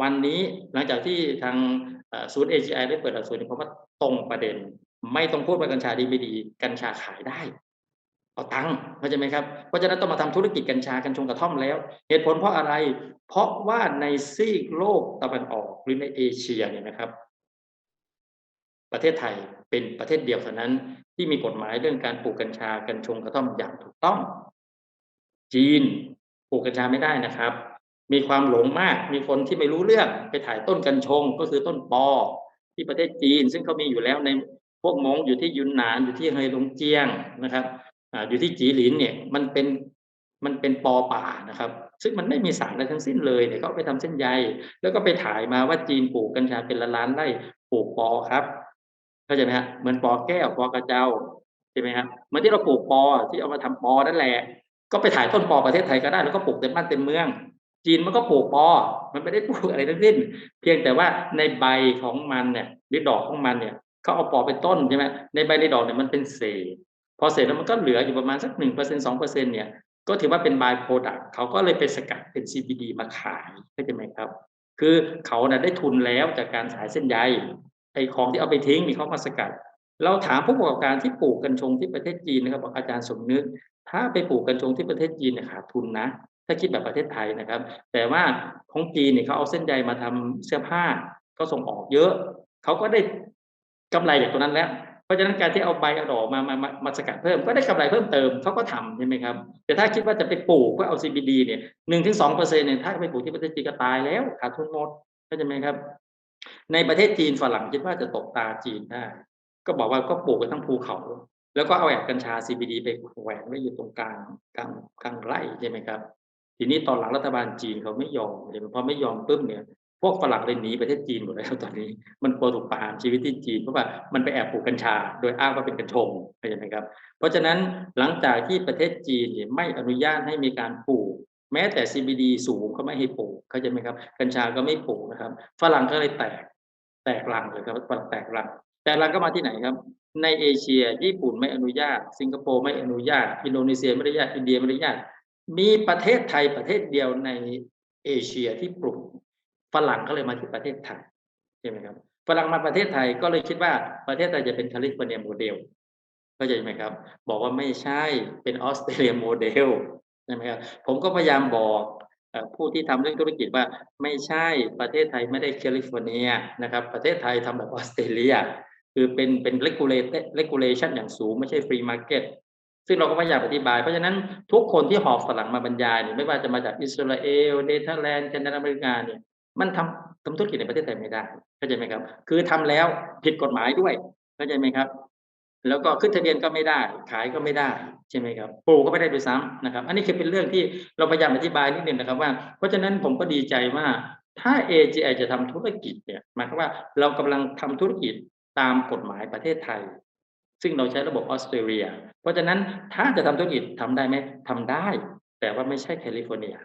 วันนี้หลังจากที่ทางเอ่อศูนย์ AGI ได้เปิดหลักสูตรเนี่ยผมว่าตรงประเด็น ไม่ต้องพูดว่ากัญชาดีไม่ดี กัญชาขายได้เอาตังค์เข้าใจไหมครับเพราะฉะนั้นต้องมาทำธุรกิจกัญชากัญชงกระท่อมแล้ว เหตุผลเพราะอะไร เพราะว่าในซีกโลกตะวันออกหรือในเอเชียเนี่ยนะครับ ประเทศไทยเป็นประเทศเดียวเท่านั้น ที่มีกฎหมายเรื่องการปลูกกัญชากัญชงกระท่อมอย่างถูกต้อง จีนปลูกกัญชาไม่ได้นะครับ มีความหลงมาก มีคนที่ไม่รู้เรื่องไปถ่ายต้นกัญชงก็คือต้นปอ ที่ประเทศจีน ซึ่งเขามีอยู่แล้วในพวกมงอยู่ที่ยุนนานอยู่ที่เฮยลงเจียงนะครับออยู่ที่จีหลินเนี่ยมันเป็นมันเป็นปอป่านะครับ ซึ่งมันไม่มีสารอะไรทั้งสิ้นเลยเนี่ยเขาไปทำเส้นใยแล้วก็ไปถ่ายมาว่าจีนปลูกกัญชาเป็นละล้านไร่ปลูกปอครับเข้าใจไหมฮะเหมือนปอแก้วปอกระเจ้าใช่ไหมครับเหมือนที่เราปลูกปอที่เอามาทำปอนั่นแหละ ก็ไปถ่ายต้นปอประเทศไทยก็ได้แล้วก็ปลูกเต็มบ้านเต็มเมือง จีนมันก็ปลูกปอ มันไม่ได้ปลูกอะไรทั้งสิ้น เพียงแต่ว่าในใบของมันเนี่ยหรือดอกของมันเนี่ยเขาเอาปอเป็นต้นใช่ไหมในใบในดอกเนี่ยมันเป็นเศษ พอเสร็จแล้วมันก็เหลืออยู่ประมาณสักหนึ่งเปอร์เซ็นสองเปอร์เซ็นเนี่ยก็ถือว่าเป็นบายโปรดักต์เขาก็เลยไปสกัดเป็น CBD มาขายเข้าใจไหมครับ คือเขาน่ะได้ทุนแล้วจากการสายเส้นใยไอ้ของที่เอาไปทิ้งนี่เขามาสกัด เราถามผู้ประกอบการที่ปลูกกัญชงที่ประเทศจีนนะครับอกอาจารย์สมนึก ถ้าไปปลูกกัญชงที่ประเทศจีนเนี่ยขาดทุนนะ ถ้าคิดแบบประเทศไทยนะครับ แต่ว่าของจีนเนี่ยเขาเอาเส้นใยมาทำเสื้อผ้าก็ส่งออกเยอะ เขาก็ได้กำไรจากตรงนั้นแล้ว เพราะฉะนั้นการที่เอาใบเอาดอกมามามามาสกัดเพิ่มก็ได้กำไรเพิ่มเติมเขาก็ทำใช่ไหมครับแต่ถ้าคิดว่าจะไปปลูกเพื่อเอา CBD เนี่ยหนึ่งถึงสองเปอร์เซ็นต์เนี่ยถ้าไปปลูกที่ประเทศจีนก็ตายแล้วขาดทุนหมดเข้าใจไหมครับ ในประเทศจีนฝรั่งคิดว่าจะตกตาจีนได้ก็บอกว่าก็ปลูกกันทั้งภูเขาแล้วก็เอาแอบกัญชา CBD ไปแขวนไว้อยู่ตรงกลางกลางกลางไร่ใช่ไหมครับ ทีนี้ตอนหลังรัฐบาลจีนเขาไม่ยอมเลยพอไม่ยอมปุ๊บเนี่ย พวกฝรั่งเลยหนีประเทศจีนหมดแล้วตอนนี้ มันกลัวถูกประหารชีวิตที่จีนเพราะว่ามันไปแอบปลูกกัญชา โดยอ้างว่าเป็นกัญชงเข้าใจไหมครับ เพราะฉะนั้นหลังจากที่ประเทศจีนเนี่ยไม่อนุญาตให้มีการปลูกแม้แต่ CBD สูงก็ไม่ให้ปลูกเข้าใจไหมครับ กัญชาก็ไม่ปลูกนะครับ ฝรั่งก็เลยแตก แตกรังเลยครับฝรั่งแตกรัง แต่รังก็มาที่ไหนครับ ในเอเชีย ญี่ปุ่นไม่อนุญาต สิงคโปร์ไม่อนุญาต อินโดนีเซียไม่อนุญาต อินเดียไม่อนุญาต มีประเทศไทยประเทศเดียวในเอเชียที่ปลูกฝรั่งก็เลยมาที่ประเทศไทยใช่ไหมครับฝรั่งมาประเทศไทยก็เลยคิดว่าประเทศไทยจะเป็นแคลิฟอร์เนียโมเดลเข้าใจไหมครับ บอกว่าไม่ใช่เป็นออสเตรเลียโมเดลใช่ไหมครับผมก็พยายามบอกผู้ที่ทำเรื่องธุรกิจว่าไม่ใช่ประเทศไทยไม่ได้แคลิฟอร์เนียนะครับประเทศไทยทำแบบออสเตรเลียคือเป็นเป็น regulated regulation อย่างสูงไม่ใช่ free market ซึ่งเราก็พยายามอธิบาย เพราะฉะนั้นทุกคนที่หอบฝรั่งมาบรรยายเนี่ยไม่ว่าจะมาจากอิสราเอลเนเธอร์แลนด์แคนาดาอเมริกาเนี่ยมันทำทำธุรกิจในประเทศไทยไม่ได้เข้าใจไหมครับ คือทำแล้วผิดกฎหมายด้วยเข้าใจไหมครับ แล้วก็ขึ้นทะเบียนก็ไม่ได้ ขายก็ไม่ได้ใช่ไหมครับปลูกก็ไม่ได้ด้วยซ้ำนะครับ อันนี้คือเป็นเรื่องที่เราพยายามอธิบายนิดนึงนะครับว่า เพราะฉะนั้นผมก็ดีใจว่าถ้า AGI จะทำธุรกิจเนี่ยหมายความว่าเรากำลังทำธุรกิจตามกฎหมายประเทศไทย ซึ่งเราใช้ระบบออสเตรเลีย เพราะฉะนั้นถ้าจะทำธุรกิจทำได้ไหมทำได้ แต่ว่าไม่ใช่แคลิฟอร์เนีย